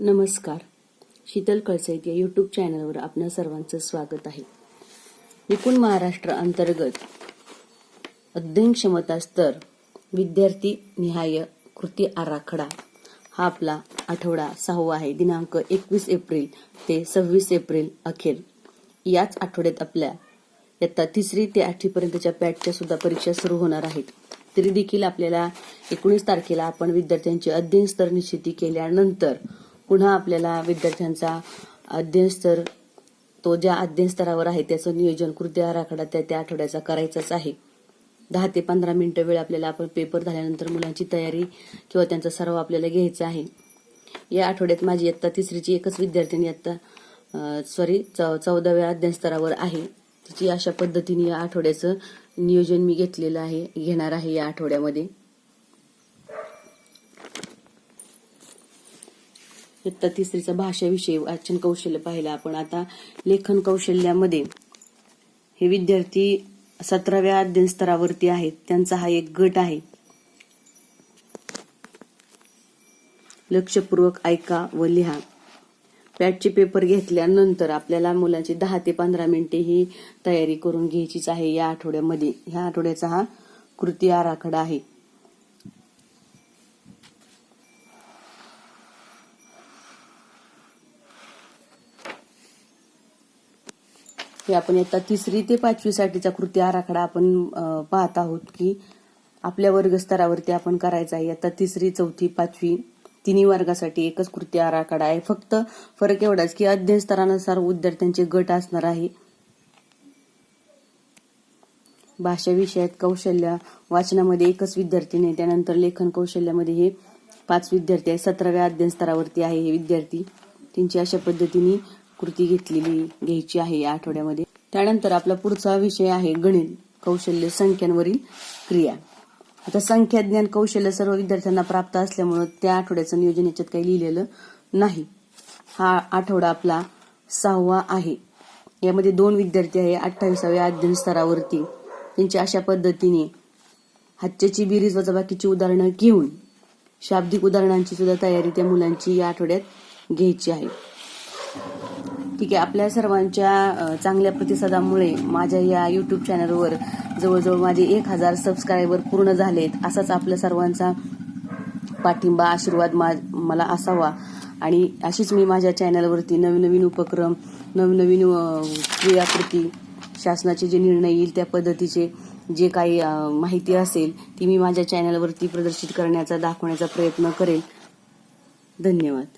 नमस्कार. शीतल कळसैत या यूट्यूब चॅनलवर आपल्या सर्वांचं स्वागत आहे. एकूण महाराष्ट्र अंतर्गत अध्ययन क्षमता स्तर विद्यार्थी निहाय कृती आराखडा हा आपला आठवडा सहावा आहे. दिनांक एकवीस एप्रिल ते सव्वीस एप्रिल अखेर. याच आठवड्यात आपल्या इयत्ता तिसरी ते आठवीपर्यंतच्या पॅटच्या सुद्धा परीक्षा सुरू होणार आहेत. तरी देखील आपल्याला एकोणीस तारखेला आपण विद्यार्थ्यांची अध्ययन स्तर निश्चिती केल्यानंतर पुन्हा आपल्याला विद्यार्थ्यांचा अध्ययन स्तर तो ज्या अध्ययन स्तरावर आहे त्याचं नियोजन कृती आराखडा त्या त्या आठवड्याचा करायचाच आहे. दहा ते पंधरा मिनिटं वेळ आपल्याला आपण पेपर झाल्यानंतर मुलांची तयारी किंवा त्यांचा सराव आपल्याला घ्यायचा आहे. या आठवड्यात माझी इयत्ता तिसरीची एकच विद्यार्थिनी आत्ता सॉरी चौ चौदाव्या अध्ययन स्तरावर आहे. तिची अशा पद्धतीने या आठवड्याचं नियोजन मी घेतलेलं आहे घेणार आहे या आठवड्यामध्ये. इयत्ता तिसरीचा भाषाविषयी वाचन कौशल्य पाहिलं आपण. आता लेखन कौशल्यामध्ये हे विद्यार्थी सतराव्या अध्ययन स्तरावरती आहेत. त्यांचा हा एक गट आहे. लक्षपूर्वक ऐका व लिहा. पॅटचे पेपर घेतल्यानंतर आपल्याला मुलांची दहा ते पंधरा मिनिटे ही तयारी करून घ्यायचीच आहे या आठवड्यामध्ये. ह्या आठवड्याचा हा कृती आराखडा आहे. हे आपण आता तिसरी ते पाचवी साठीचा कृती आराखडा आपण पाहत आहोत की आपल्या वर्गस्तरावरती आपण करायचा आहे. आता तिसरी चौथी पाचवी तिन्ही वर्गासाठी एकच कृती आराखडा आहे. फक्त फरक एवढाच की अध्ययन स्तरानुसार विद्यार्थ्यांचे गट असणार आहे. भाषा विषयात कौशल्य वाचनामध्ये एकच विद्यार्थी नाही त्यानंतर लेखन कौशल्यामध्ये हे पाच विद्यार्थी आहे सतराव्या अध्ययन स्तरावरती आहे हे विद्यार्थी. त्यांची अशा पद्धतीने कृती घेतलेली घ्यायची आहे या आठवड्यामध्ये. त्यानंतर आपला पुढचा विषय आहे गणित कौशल्य संख्यांवरील क्रिया. आता संख्या ज्ञान कौशल्य सर्व विद्यार्थ्यांना प्राप्त असल्यामुळं त्या आठवड्याचं नियोजन याच्यात काही लिहिलेलं नाही. हा आठवडा आपला सहावा आहे. यामध्ये दोन विद्यार्थी आहे अठ्ठावीसाव्या अध्ययन स्तरावरती. त्यांची अशा पद्धतीने हातच्याची बेरीज वजाबाकीची उदाहरणं घेऊन शाब्दिक उदाहरणांची सुद्धा तयारी त्या मुलांची या आठवड्यात घ्यायची आहे. ठीक आहे आपल्या सर्वांच्या चांगल्या प्रतिसादामुळे माझ्या या यूट्यूब चॅनलवर जवळजवळ माझे एक हजार सबस्क्रायबर पूर्ण झालेत असाच आपल्या सर्वांचा पाठिंबा आशीर्वाद मा मला असावा. आणि अशीच मी माझ्या चॅनलवरती नवीन नवीन उपक्रम नवीन नवीन क्रियाकृती शासनाचे जे निर्णय येईल त्या पद्धतीचे जे काही माहिती असेल ती मी माझ्या चॅनलवरती प्रदर्शित करण्याचा दाखवण्याचा प्रयत्न करेल. धन्यवाद.